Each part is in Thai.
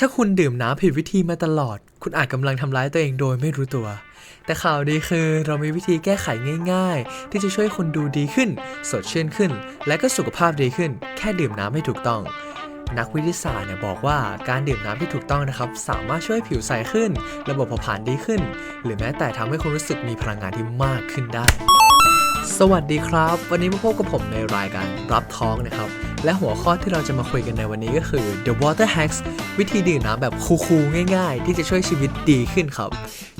ถ้าคุณดื่มน้ำผิดวิธีมาตลอด คุณอาจกำลังทำร้ายตัวเองโดยไม่รู้ตัว แต่ข่าวดีคือเรามีวิธีแก้ไขง่าย ๆ ที่จะช่วยคุณดูดีขึ้น สดชื่นขึ้น และก็สุขภาพดีขึ้น แค่ดื่มน้ำให้ถูกต้อง นักวิทยาศาสตร์เนี่ยบอกว่าการดื่มน้ำที่ถูกต้องนะครับ สามารถช่วยผิวใสขึ้น ระบบเผาผลาญดีขึ้น หรือแม้แต่ทำให้คุณรู้สึกมีพลังงานที่มากขึ้นได้ สวัสดีครับ วันนี้มาพบกับผมในรายการรับท้องนะครับ และหัวข้อที่เราจะมาคุยกันในวันนี้ก็คือ The Water Hacks วิธีดื่มน้ำแบบคูลๆง่ายๆ ที่จะช่วยชีวิตดีขึ้นครับ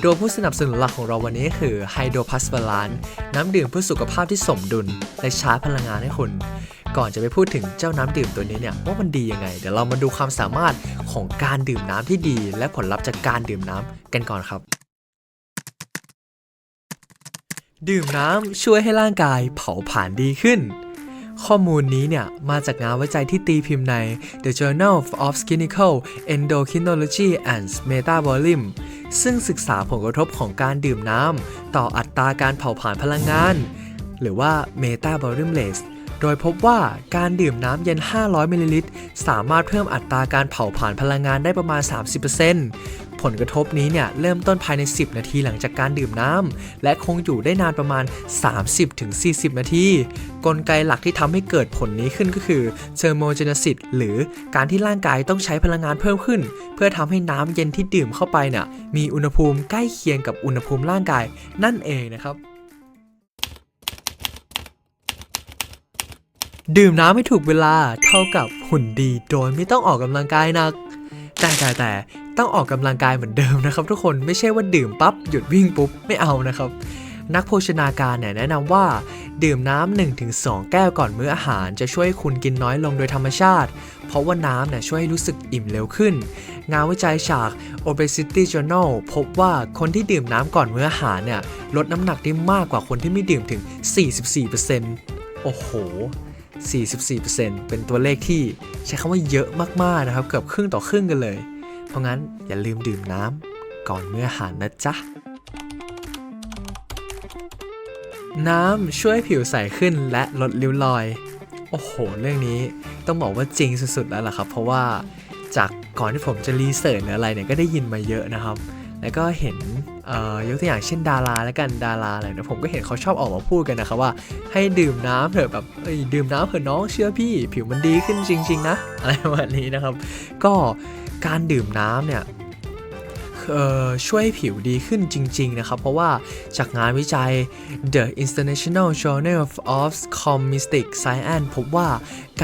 โดยผู้สนับสนุนหลักของเราวันนี้คือ Hydro Plus Balance น้ำดื่มเพื่อสุขภาพที่สมดุล และชาร์จพลังงานให้คุณ ก่อนจะไปพูดถึงเจ้าน้ำดื่มตัวนี้เนี่ยว่ามันดียังไง เดี๋ยวเรามาดูความสามารถของการดื่มน้ำที่ดี และผลลัพธ์จากการดื่มน้ำกันก่อนครับดื่มน้ำช่วยให้ร่างกายเผาผลาญดีขึ้น ข้อมูลนี้เนี่ย มาจากงานวิจัยที่ตีพิมพ์ใน The Journal of Clinical Endocrinology and Metabolism ซึ่งศึกษาผลกระทบของการดื่มน้ำ ต่ออัตราการเผาผลาญพลังงาน หรือว่า Metabolism Rate โดยพบว่าการดื่มน้ำเย็น 500 มิลลิลิตร สามารถเพิ่มอัตราการเผาผลาญพลังงานได้ประมาณ 30%ผลกระทบนี้เนี่ยเริ่มต้นภายใน 10 นาทีหลังจากการดื่มน้ำ และคงอยู่ได้นานประมาณ 30-40 นาที กลไกหลักที่ทำให้เกิดผลนี้ขึ้นก็คือ thermogenesis หรือการที่ร่างกายต้องใช้พลังงานเพิ่มขึ้น เพื่อทำให้น้ำเย็นที่ดื่มเข้าไปเนี่ยมีอุณหภูมิใกล้เคียงกับอุณหภูมิร่างกายนั่นเองนะครับ ดื่มน้ำไม่ถูกเวลาเท่ากับหุ่นดีโดยไม่ต้องออกกำลังกายหนัก แต่แต่แต่ต้องออกกำลังกายเหมือนเดิมนะครับ ทุกคนไม่ใช่ว่าดื่มปั๊บหยุดวิ่งปุ๊บไม่เอานะครับ นักโภชนาการเนี่ยแนะนำว่า ดื่มน้ำ1-2 แก้วก่อนมื้ออาหาร จะช่วยคุณกินน้อยลงโดยธรรมชาติ เพราะว่าน้ำเนี่ยช่วยให้รู้สึกอิ่มเร็วขึ้น งานวิจัยจาก Obesity Journal พบว่าคนที่ดื่มน้ำก่อนมื้ออาหารเนี่ยลดน้ำหนักได้มากกว่าคนที่ไม่ดื่มถึง 44%โอ้โห 44%เป็นตัวเลขที่ใช้คำว่าเยอะมากๆนะครับ เกือบครึ่งต่อครึ่งกันเลย เพราะงั้นอย่าลืมดื่มน้ำก่อนเมื้ออาหารนะจ๊ะ น้ำช่วยผิวใสขึ้นและลดริ้วรอย โอ้โห เรื่องนี้ต้องบอกว่าจริงสุดๆแล้วล่ะครับ เพราะว่าจากก่อนที่ผมจะรีเสิร์ชหรืออะไรเนี่ยก็ได้ยินมาเยอะนะครับ แล้วก็เห็นยกตัวอย่างเช่นดาราแล้วกันดาราอะไรนะผมก็เห็นเขาชอบออกมาพูดกันนะครับว่า ให้ดื่มน้ำเถอะแบบเอ้ยดื่มน้ำเถอะน้องเชื่อพี่ ผิวมันดีขึ้นจริง ๆ นะ อะไรประมาณนี้นะครับ ก็การดื่มน้ำเนี่ย ช่วยผิวดีขึ้นจริง ๆ นะครับ เพราะว่าจากงานวิจัย The International Journal of Cosmetic Science พบว่า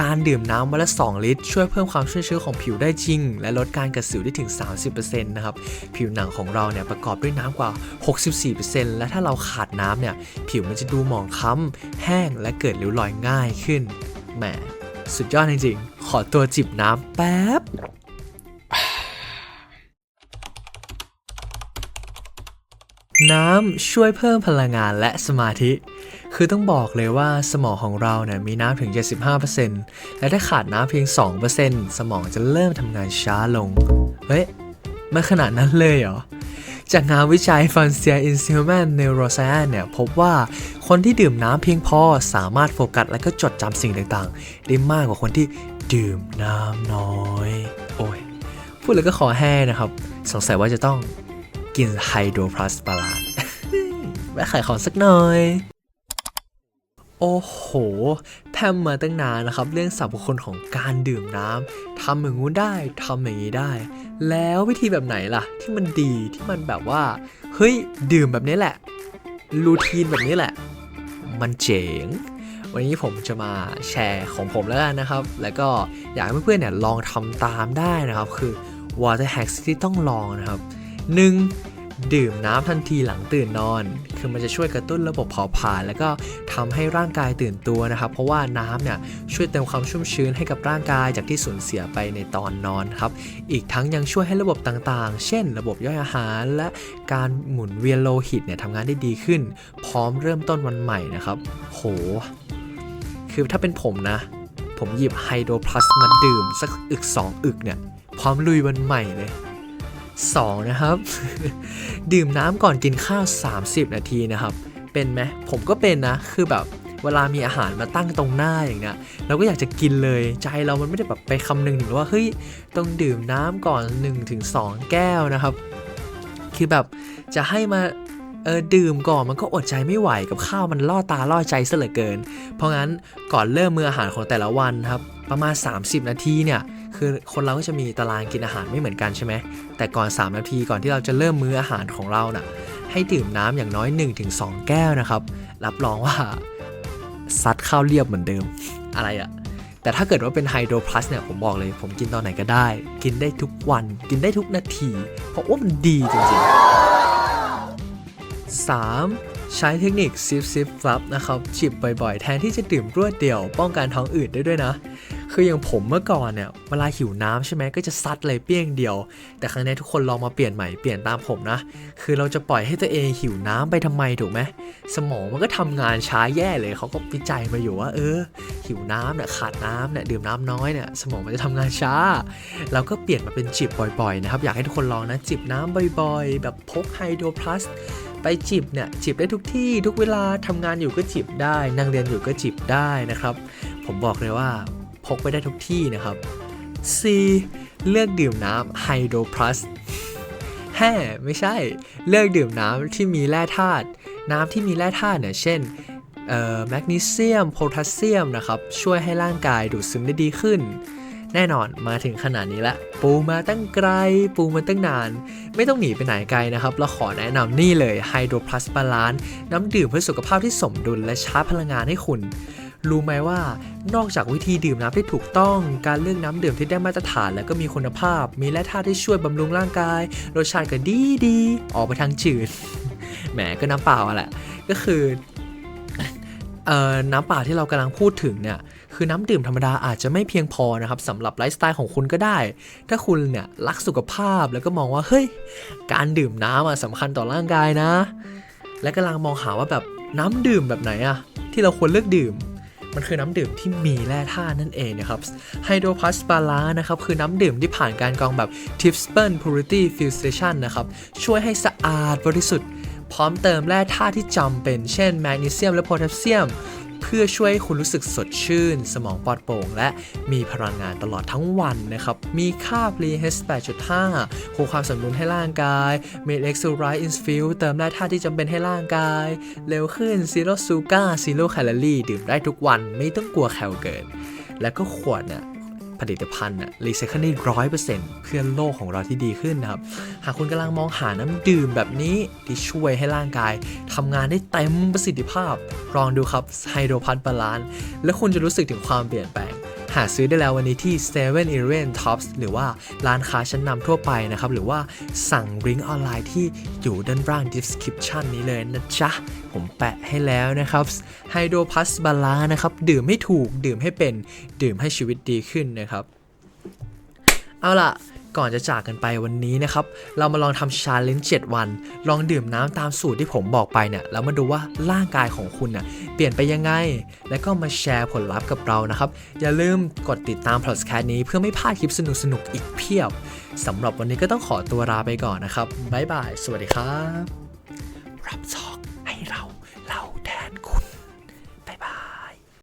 การดื่มน้ำวันละ 2 ลิตร ช่วยเพิ่มความชุ่มชื้นของผิวได้จริง และลดการกระสิวได้ถึง 30%นะครับ ผิวหนังของเราเนี่ยประกอบด้วยน้ำกว่า 64%และถ้าเราขาดน้ำเนี่ยผิวมันจะดูหมองคล้ำแห้งและเกิดริ้วรอยง่ายขึ้นแหมสุดยอดจริงๆขอตัวจิบน้ำแป๊บ น้ำช่วยเพิ่มพลังงานและสมาธิ คือต้องบอกเลยว่าสมองของเราเนี่ยมีน้ำถึง 75%และถ้าขาดน้ำเพียง 2%สมองจะเริ่มทำงานช้าลง เฮ้ยมันขนาดนั้นเลยเหรอ จากงานวิจัย f r o n t i e r in Human Neuroscience เนี่ยพบว่าคนที่ดื่มน้ำเพียงพอสามารถโฟกัสและก็จดจำสิ่งต่างๆ ได้มากกว่าคนที่ดื่มน้ำน้อย โอ้ย พูดแล้วก็ขอแห้นะครับ สงสัยว่าจะต้อง กินไฮโดรพลัสบาลานแวะขายของสักหน่อย โอ้โห แพมมาตั้งนานนะครับ เรื่องสรรพคุณของการดื่มน้ำทำอย่างงู้นได้ทำอย่างนี้ได้ แล้ววิธีแบบไหนล่ะ ที่มันดีที่มันแบบว่า เฮ้ย ดื่มแบบนี้แหละรูทีนแบบนี้แหละ มันเจ๋งวันนี้ผมจะมาแชร์ของผมแล้วกันนะครับ แล้วก็อยากให้เพื่อนๆเนี่ยลองทำตามได้นะครับ คือ water hacks ที่ต้องลองนะครับ 1. ดื่มน้ำทันทีหลังตื่นนอน คือมันจะช่วยกระตุ้นระบบเผาผลาญแล้วก็ทำให้ร่างกายตื่นตัวนะครับ เพราะว่าน้ำเนี่ยช่วยเติมความชุ่มชื้นให้กับร่างกายจากที่สูญเสียไปในตอนนอนครับ อีกทั้งยังช่วยให้ระบบต่างๆ เช่น ระบบย่อยอาหาร และการหมุนเวียนโลหิตเนี่ยทำงานได้ดีขึ้น พร้อมเริ่มต้นวันใหม่นะครับ โห คือถ้าเป็นผมนะ ผมหยิบไฮโดรพลัสมาดื่มสักอึก2อึกเนี่ยพร้อมลุยวันใหม่เลย 2 นะครับ ดื่มน้ำก่อนกินข้าว 30 นาทีนะครับ เป็นไหมผมก็เป็นนะ คือแบบเวลามีอาหารมาตั้งตรงหน้าอย่างเนี้ยเราก็อยากจะกินเลยใจเรามันไม่ได้แบบไปคำนึงถึงว่าเฮ้ยต้องดื่มน้ำก่อน 1-2 แก้วนะครับ คือแบบจะให้มาเออดื่มก่อนมันก็อดใจไม่ไหวกับข้าวมันล่อตาล่อใจซะเหลือเกิน เพราะงั้นก่อนเริ่มมื้ออาหารของแต่ละวันครับ ประมาณ 30 นาทีเนี่ย คือคนเราก็จะมีตารางกินอาหารไม่เหมือนกันใช่ไหมแต่ก่อน 3 นาทีก่อนที่เราจะเริ่มมื้ออาหารของเราน่ะให้ดื่มน้ำอย่างน้อย 1-2 แก้วนะครับ รับรองว่าซัดข้าวเรียบเหมือนเดิมอะไรอะแต่ถ้าเกิดว่าเป็นไฮโดรพลัสเนี่ยผมบอกเลย ผมกินตอนไหนก็ได้ กินได้ทุกวัน กินได้ทุกนาที เพราะว่ามันดีจริงๆ 3. ใช้เทคนิคซิฟซิฟฟลับนะครับจิบบ่อยๆ แทนที่จะดื่มรวดเดียว ป้องกันท้องอืดได้ด้วยนะ คืออย่างผมเมื่อก่อนเนี่ยเวลาหิวน้ำใช่ไหมก็จะซัดเลยเปี้ยงเดียว แต่ครั้งนี้ทุกคนลองมาเปลี่ยนใหม่เปลี่ยนตามผมนะ คือเราจะปล่อยให้ตัวเองหิวน้ำไปทำไมถูกไหมสมองมันก็ทำงานช้าแย่เลยเขาก็วิจัยมาอยู่ว่า เออ หิวน้ำเนี่ยขาดน้ำเนี่ยดื่มน้ำน้อยเนี่ยสมองมันจะทำงานช้า เราก็เปลี่ยนมาเป็นจิบบ่อยๆนะครับอยากให้ทุกคนลองนะจิบน้ำบ่อยๆ แบบพกไฮโดรพลัสไปจิบเนี่ยจิบได้ทุกที่ทุกเวลาทำงานอยู่ก็จิบได้ นั่งเรียนอยู่ก็จิบได้นะครับ ผมบอกเลยว่า พกไปได้ทุกที่นะครับ C เลือกดื่มน้ำไฮโดรพลัสแฮ่ไม่ใช่ เลือกดื่มน้ำที่มีแร่ธาตุน้ำที่มีแร่ธาตุเนี่ยเช่นแมกนีเซียมโพแทสเซียมนะครับ ช่วยให้ร่างกายดูดซึมได้ดีขึ้น แน่นอนมาถึงขนาดนี้แล้วปูมาตั้งไกล ปูมาตั้งนาน ไม่ต้องหนีไปไหนไกลนะครับ เราขอแนะนำนี่เลย Hydro Plus Balance น้ำดื่มเพื่อสุขภาพที่สมดุลและชาร์จพลังงานให้คุณ รู้ไหมว่านอกจากวิธีดื่มน้ำที่ถูกต้อง การเลือกน้ำดื่มที่ได้มาตรฐานและก็มีคุณภาพ มีแร่ธาตุที่ช่วยบำรุงร่างกาย รสชาติก็ดีดีออกไปทางจืด แหมก็น้ำเปล่าอะแหละ ก็คือออน้ำเปล่าที่เรากำลังพูดถึงเนี่ยคือน้ำดื่มธรรมดาอาจจะไม่เพียงพอนะครับสำหรับไลฟ์สไตล์ของคุณก็ได้ ถ้าคุณเนี่ยรักสุขภาพแล้วก็มองว่าเฮ้ยการดื่มน้ำสำคัญต่อร่างกายนะ และกำลังมองหาว่าแบบน้ำดื่มแบบไหนอะที่เราควรเลือกดื่ม มันคือน้ำดื่มที่มีแร่ธาตุนั่นเองนะครับไฮโดรพลัสบาลานะครับคือน้ำดื่มที่ผ่านการกรองแบบ t i p s p e n Purity Filtration นะครับช่วยให้สะอาดบริสุทธิ์ พร้อมเติมแร่ธาตุที่จำเป็น เช่นแมกนีเซียมและโพแทสเซียม พื่อช่วยให้คุณรู้สึกสดชื่น สมองปลอดโปร่ง และมีพลังงานตลอดทั้งวันนะครับ มีค่า pH 8.5 คงความสมดุลให้ร่างกายมีเอ็กซูไรอินฟิลเติมแร่ธาตุที่จำเป็นให้ร่างกาย เร็วขึ้น zero sugar zero calorie ดื่มได้ทุกวันไม่ต้องกลัวแคลเกิน แล้วก็ขวดเนี่ย ผลิตภัณฑ์อะรีไซเคิลได้ร้อยเปอร์เซ็นต์เพื่อโลกของเราที่ดีขึ้นนะครับ หากคุณกำลังมองหาน้ำดื่มแบบนี้ที่ช่วยให้ร่างกายทำงานได้เต็มประสิทธิภาพ ลองดูครับไฮโดรพันบาลานและคุณจะรู้สึกถึงความเปลี่ยนแปลง หาซื้อได้แล้ววันนี้ที่7 e เ e ่ e อ Tops หรือว่าร้านค้าชั้นนำทั่วไปนะครับ หรือว่าสั่งริงออนไลน์ที่อยู่ด้านล่าง description นี้เลยนะจ๊ะ ผมแปะให้แล้วนะครับไฮโดรพัสบาลานะครับ ดื่มให้ถูกดื่มให้เป็นดื่มให้ชีวิตดีขึ้นนะครับ เอาล่ะ ก่อนจะจากกันไปวันนี้นะครับ เรามาลองทำชาเลนจ์7วัน ลองดื่มน้ำตามสูตรที่ผมบอกไปเนี่ย แล้วมาดูว่าร่างกายของคุณน่ะเปลี่ยนไปยังไง แล้วก็มาแชร์ผลลัพธ์กับเรานะครับ อย่าลืมกดติดตามพอดแคสต์นี้เพื่อไม่พลาดคลิปสนุกๆอีกเพียบสำหรับวันนี้ก็ต้องขอตัวลาไปก่อนนะครับบ๊ายบาย สวัสดีครับรับซอ